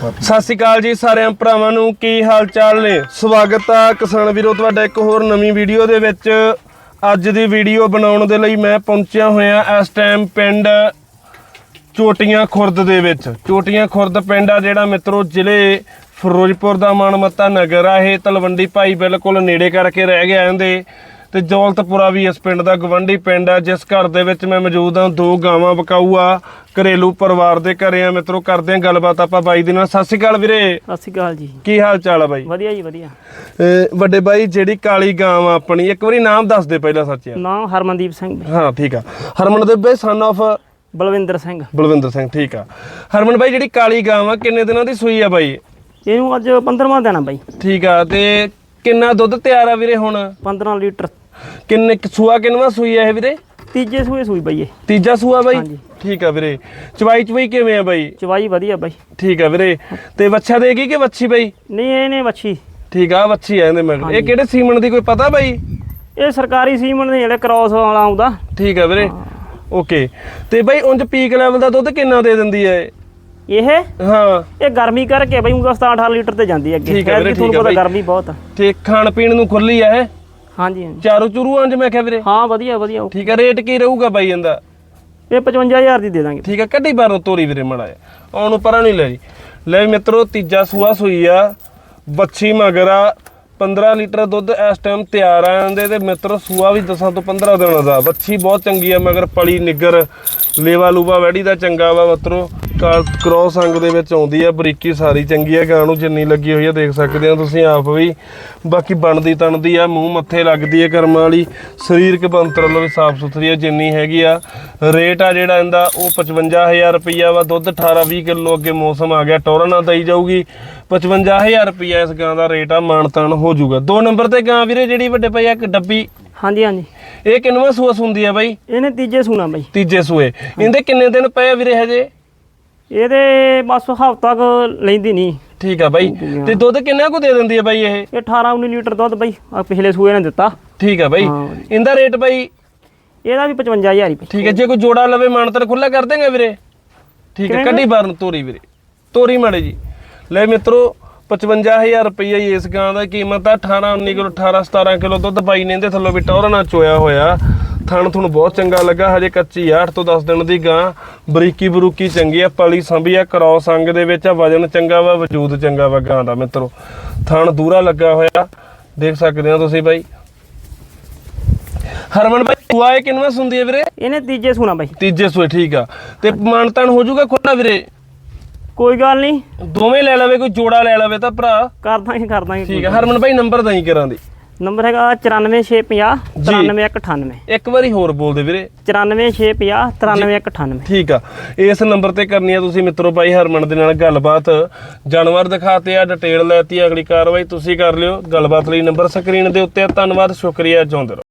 ਸਤਿ ਸ਼੍ਰੀ ਅਕਾਲ ਜੀ ਸਾਰਿਆਂ ਭਰਾਵਾਂ ਨੂੰ, ਕੀ ਹਾਲ ਚਾਲ ਨੇ? ਸਵਾਗਤ ਆ ਕਿਸਾਨ ਵੀਰੋ, ਤੁਹਾਡਾ ਇੱਕ ਹੋਰ ਨਵੀਂ ਵੀਡੀਓ ਦੇ ਵਿੱਚ। ਅੱਜ ਦੀ ਵੀਡੀਓ ਬਣਾਉਣ ਦੇ ਲਈ ਮੈਂ ਪਹੁੰਚਿਆ ਹੋਇਆ ਇਸ ਟਾਈਮ ਪਿੰਡ ਚੋਟੀਆਂ ਖੁਰਦ ਦੇ ਵਿੱਚ। ਚੋਟੀਆਂ ਖੁਰਦ ਪਿੰਡ ਆ ਜਿਹੜਾ ਮਿੱਤਰੋ, ਜ਼ਿਲ੍ਹੇ ਫਿਰੋਜ਼ਪੁਰ ਦਾ ਮਾਨਮੱਤਾ ਨਗਰ ਆ। ਇਹ ਤਲਵੰਡੀ ਭਾਈ ਬਿਲਕੁਲ ਨੇੜੇ ਕਰਕੇ ਰਹਿ ਗਿਆ ਇਹਦੇ। ਤੇ ਦੌਲਤਪੁਰਾ ਵੀ ਇਸ ਪਿੰਡ ਦਾ ਗਵੰਡੀ ਪਿੰਡ ਆ, ਜਿਸ ਘਰ ਦੇ ਵਿੱਚ ਮੈਂ ਮੌਜੂਦ ਹਾਂ, ਦੋ ਗਾਵਾਂ ਬਕਾਊ ਆ। ਘਰੇਲੂ ਪਰਿਵਾਰ ਦੇ ਘਰੇ ਆ ਮਿੱਤਰੋ ਕਰਦੇ ਆ ਗੱਲਬਾਤ ਆਪਾਂ ਬਾਈ ਦੇ ਨਾਲ। ਸਤਿ ਸ਼੍ਰੀ ਅਕਾਲ ਵੀਰੇ। ਸਤਿ ਸ਼੍ਰੀ ਅਕਾਲ ਜੀ। ਕੀ ਹਾਲ ਚਾਲ ਆ ਬਾਈ? ਵਧੀਆ ਜੀ ਵਧੀਆ। ਵੱਡੇ ਬਾਈ ਜਿਹੜੀ ਕਾਲੀ ਗਾਂ ਆ ਆਪਣੀ ਇੱਕ ਵਾਰੀ ਨਾਮ ਦੱਸ ਦੇ ਪਹਿਲਾਂ ਸੱਚ ਯਾਰ ਨਾਮ ਹਰਮਨਦੀਪ ਸਿੰਘ। ਹਾਂ ਠੀਕ ਆ। ਹਰਮਨਦੀਪ ਬਾਈ ਸਨ ਆਫ ਬਲਵਿੰਦਰ ਸਿੰਘ। ਬਲਵਿੰਦਰ ਸਿੰਘ ਠੀਕ ਆ। ਹਰਮਨ ਬਾਈ ਜਿਹੜੀ ਕਾਲੀ ਗਾਂ ਆ ਕਿੰਨੇ ਦਿਨਾਂ ਦੀ ਸੂਈ ਆ ਬਾਈ? ਇਹਨੂੰ ਅੱਜ 15ਵਾਂ ਦਿਨ ਆ ਬਾਈ। ਠੀਕ ਆ ਤੇ ਕਿੰਨਾ ਦੁੱਧ ਤਿਆਰ ਆ ਵੀਰੇ ਹੁਣ? 15 ਲੀਟਰ। ਕਿੰਨੇ ਕੁ ਸੂਆ ਕਿੰਨਵਾ ਸੂਈ ਆ ਇਹ ਵੀਰੇ? ਤੀਜੇ ਸੂਏ ਸੂਈ ਬਾਈ ਇਹ। ਤੀਜਾ ਸੂਆ ਬਾਈ? ਹਾਂਜੀ। ਠੀਕ ਆ ਵੀਰੇ। ਚਵਾਈ ਚਵਾਈ ਕਿਵੇਂ ਆ ਬਾਈ? ਚਵਾਈ ਵਧੀਆ ਬਾਈ। ਠੀਕ ਆ ਵੀਰੇ। ਤੇ ਬੱਚਾ ਦੇਗੀ ਕਿ ਵੱਛੀ ਬਾਈ? ਨਹੀਂ ਇਹਨੇ ਵੱਛੀ। ਠੀਕ ਆ ਵੱਛੀ ਆ ਇਹਦੇ ਮਗਰ। ਇਹ ਕਿਹੜੇ ਸੀਮਨ ਦੀ ਕੋਈ ਪਤਾ ਬਾਈ? ਇਹ ਸਰਕਾਰੀ ਸੀਮਨ ਦੇ ਜਿਹੜੇ ਕ੍ਰਾਸ ਵਾਲਾ ਆਉਂਦਾ। ਠੀਕ ਆ ਵੀਰੇ। ਓਕੇ। ਤੇ ਬਾਈ ਉਂਝ ਪੀਕ ਲੈਵਲ ਦਾ ਦੁੱਧ ਕਿੰਨਾ ਦੇ ਦਿੰਦੀ ਹੈ ਇਹ? ਹਾਂ। ਇਹ ਗਰਮੀ ਕਰਕੇ ਬਾਈ ਉਹਦਾ 17 18 ਲੀਟਰ ਤੇ ਜਾਂਦੀ ਹੈ ਅੱਗੇ। ਠੀਕ ਹੈ ਵੀਰੇ, ਠੀਕ ਹੈ। ਗਰਮੀ ਬਹੁਤ ਆ। ਤੇ ਖਾਣ ਪੀਣ ਨੂੰ ਖੁੱਲੀ ਆ ਇਹ? ਹਾਂਜੀ ਹਾਂਜੀ। ਚਾਰੂ ਚੁਰੂ ਉਂਝ ਮੈਂ ਕਿਹਾ ਵੀਰੇ। ਹਾਂ ਵਧੀਆ ਵਧੀਆ। ਠੀਕ ਆ ਰੇਟ ਕੀ ਰਹੂਗਾ ਬਾਈ ਇਹਦਾ? ਇਹ 55000 ਦੀ ਦੇ ਦਾਂਗੇ। ਠੀਕ ਆ, ਕੱਢੀ ਬਾਰੋਂ ਤੋਰੀ ਵੀਰੇ ਮੜਾ ਆਉਣ ਨੂੰ ਪਰਾਂ ਨਹੀਂ ਲੈ ਜੀ। ਲੈ ਵੀ ਮਿੱਤਰੋ, ਤੀਜਾ ਸੂਆ ਸੂਈ ਆ ਬੱਚੀ ਮਗਰ ਆ 15 ਲੀਟਰ ਦੁੱਧ ਇਸ ਟਾਈਮ ਤਿਆਰ ਆ ਜਾਂਦੇ ਤੇ। ਮਿੱਤਰੋ, ਸੂਆ ਵੀ 10 ਤੋਂ 15 ਦਿਨਾਂ ਦਾ। ਬੱਚੀ ਬਹੁਤ ਚੰਗੀ ਆ, ਮਗਰ ਪਲੀ, ਨਿੱਗਰ ਲੇਵਾ ਲੂਵਾ ਵੈੜੀ ਦਾ ਚੰਗਾ ਵਾ ਮਿੱਤਰੋ। ਕ੍ਰੋਸ ਅੰਗ ਦੇ ਵਿੱਚ ਆਉਂਦੀ ਆ ਬਰੀਕੀ ਸਾਰੀ ਚੰਗੀ ਆ ਗਾਂ ਨੂੰ ਜਿੰਨੀ ਲੱਗੀ ਹੋਈ ਆ ਦੇਖ ਸਕਦੇ ਆ ਤੁਸੀਂ ਆਪ ਵੀ। ਬਾਕੀ ਬਣਦੀ ਤਣਦੀ ਆ ਮੂੰਹ ਮੱਥੇ ਲੱਗਦੀ ਆ ਕਰਮਾਂ ਵਾਲੀ ਸਰੀਰਕ ਬੰਤਰ ਵੱਲੋਂ ਵੀ ਸਾਫ਼ ਸੁਥਰੀ ਆ ਜਿੰਨੀ ਹੈਗੀ ਆ। ਰੇਟ ਆ ਜਿਹੜਾ ਇਹਦਾ ਉਹ 55000 ਰੁਪਈਆ ਵਾ ਦੁੱਧ 18 20 ਕਿਲੋ ਅੱਗੇ ਮੌਸਮ ਆ ਗਿਆ ਟੋਰਾ ਨਾਲ ਦਈ ਜਾਊਗੀ। 55000 ਰੁਪਈਆ ਇਸ ਗਾਂ ਦਾ ਰੇਟ ਆ ਮਾਨਤਾਨ ਹੋ ਜਾਊਗਾ। ਦੋ ਨੰਬਰ ਤੇ ਗਾਂ ਵੀਰੇ ਜਿਹੜੀ ਵੱਡੇ ਪਈ ਆ ਇੱਕ ਡੱਬੀ। ਹਾਂਜੀ ਹਾਂਜੀ। ਇਹ ਕਿੰਨਵਾਂ ਸੂਆ ਸੁੰਦੀ ਆ ਬਾਈ? ਇਹਨੇ ਤੀਜੇ ਸੂਣਾ ਬਾਈ। ਤੀਜੇ ਸੂਏ। ਇਹਦੇ ਕਿੰਨੇ ਦਿਨ ਪਏ ਆ ਵੀਰੇ ਹਜੇ? ਇਹਦੇ ਬਸ ਹਫ਼ਤਾ ਕੁ ਲੈਂਦੀ ਨਹੀਂ ਠੀਕ ਆ ਬਾਈ। ਤੇ ਦੁੱਧ ਕਿੰਨਾ ਕੁ ਦੇ ਦਿੰਦੀ ਆ ਬਾਈ ਇਹ? ਇਹ 18 19 ਲੀਟਰ ਦੁੱਧ ਬਾਈ ਆ ਪਿਛਲੇ ਸੂਏ ਨੇ ਦਿੱਤਾ। ਠੀਕ ਆ ਬਾਈ। ਇਹਦਾ ਰੇਟ ਬਾਈ? ਇਹਦਾ ਵੀ 55000 ਹੀ ਠੀਕ ਹੈ ਜੇ ਕੋਈ ਜੋੜਾ ਲਵੇ ਮਾਨਤਰ ਖੁੱਲਾ ਕਰ ਦੇਗਾ ਵੀਰੇ? ਠੀਕ ਹੈ? ਕੱਢੀ ਬਾਰਨ ਤੋਰੀ ਵੀਰੇ। ਤੋਰੀ ਮਾੜੇ ਜੀ। ਲੈ ਮਿੱਤਰੋ 55000 ਰੁਪਈਆ ਇਸ ਗਾਂ ਦਾ ਕੀਮਤ ਆ। 18 19 ਕਿਲੋ 18 17 ਕਿਲੋ ਦੁੱਧ ਬਾਈ ਨੇ ਇਹਦੇ ਥੱਲੋਂ ਵੀ ਟੌਰ ਨਾਲ ਚੋਇਆ ਹੋਇਆ। ਥਣ ਤੁਹਾਨੂੰ ਬਹੁਤ ਚੰਗਾ ਲੱਗਾ ਹਜੇ ਕੱਚੀ ਆ 8 ਤੋਂ 10 ਦਿਨ ਦੀ ਗਾਂ। ਬਰੀਕੀ ਬਰੂਕੀ ਚੰਗੀ ਆ ਪਲੀ ਸੰਭੀ ਆ ਕ੍ਰੋਸ ਅੰਗ ਦੇ ਵਿੱਚ ਆ ਵਜਨ ਚੰਗਾ ਵਾ ਵਜੂਦ ਚੰਗਾ ਵਾ ਗਾਂ ਦਾ ਮਿੱਤਰੋ। ਥਣ ਦੂਰਾ ਲੱਗਾ ਹੋਇਆ ਦੇਖ ਸਕਦੇ ਹੋ ਤੁਸੀਂ ਬਾਈ। ਹਰਮਨ ਬਾਈ ਤੂੰ ਆਏ ਕਿੰਨਵਾਂ ਸੁਣਦੀ ਹੈ ਵੀਰੇ? ਇਹਨੇ ਤੀਜੇ ਸੂਣਾ ਬਾਈ। ਤੀਜੇ ਸੂਏ ਠੀਕ ਆ। ਤੇ ਮਾਨਤਾਨ ਹੋ ਜਾਊਗਾ ਖੁੱਲਾ ਵੀਰੇ? ਕੋਈ ਗੱਲ ਨਹੀਂ। ਦੋਵੇਂ ਲੈ ਲਵੇ ਕੋਈ ਜੋੜਾ ਲੈ ਲਵੇ ਤਾਂ ਭਰਾ। ਕਰ ਦਾਂਗੇ ਕਰ ਦਾਂਗੇ ਠੀਕ ਆ ਹਰਮਨ ਭਾਈ ਨੰਬਰ ਦਈ ਕਰਾਂ ਦੀ। ਨੰਬਰ ਹੈਗਾ 94650 93198 ਇੱਕ ਵਾਰੀ ਹੋਰ ਬੋਲ ਦੇ ਵੀਰੇ 94650 93198 ਠੀਕ ਆ। ਇਸ ਨੰਬਰ ਤੇ ਕਰਨੀ ਆ ਤੁਸੀਂ ਮਿੱਤਰੋ ਭਾਈ ਹਰਮਨ ਦੇ ਨਾਲ ਗੱਲਬਾਤ। ਜਾਨਵਰ ਦਿਖਾਤੇ ਆ ਡਿਟੇਲ ਲੈਤੀ ਅਗਲੀ ਕਾਰਵਾਈ ਤੁਸੀਂ ਕਰ ਲਿਓ। ਗੱਲਬਾਤ ਲਈ ਨੰਬਰ ਸਕਰੀਨ ਦੇ ਉੱਤੇ ਆ। ਧੰਨਵਾਦ ਸ਼ੁਕਰੀਆ ਜਿਉਂਦੇ ਰਹੋ।